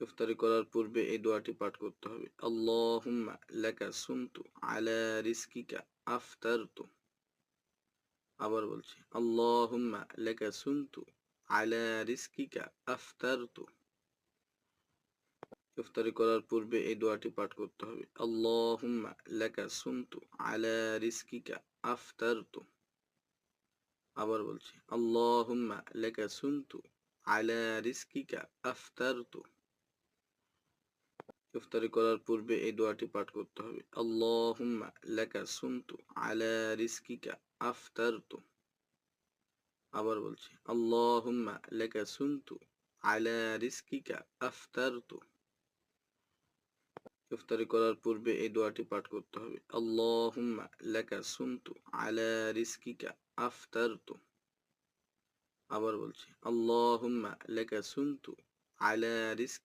ইফতারি করার পূর্বে এই দোয়াটি পাঠ করতে হবে। আল্লাহুম্মা লাকা সুমতু আলা রিজকিকা আফতারতু। আবার বলছি, আল্লাহুম্মা লাকা সুমতু আলা রিজকিকা আফতারতু। ইফতারি করার পূর্বে এই দোয়াটি পাঠ করতে হবে, আল্লাহুম্মা লাকা সুমতু আলা রিজকিকা আফতারতু। আবার বলছি, আল্লাহুম্মা লাকা সুমতু আলা রিজকিকা আফতারতু। ইফতারি করার পূর্বে এই দোয়াটি পাঠ করতে হবে। আল্লাহুম্মা লাকা সুমতু আলা রিজকিকা আফতারতু। আবার বলছি, আল্লাহুম্মা লাকা সুমতু আলা রিজকিকা আফতারতু। ইফতারি করার পূর্বে এই দোয়াটি পাঠ করতে হবে। আল্লাহুম্মা লাকা সুমতু আলা আফতারতু। আবার বলছি, আল্লাহুম্মা লাকা সুমতু আলা রিজকি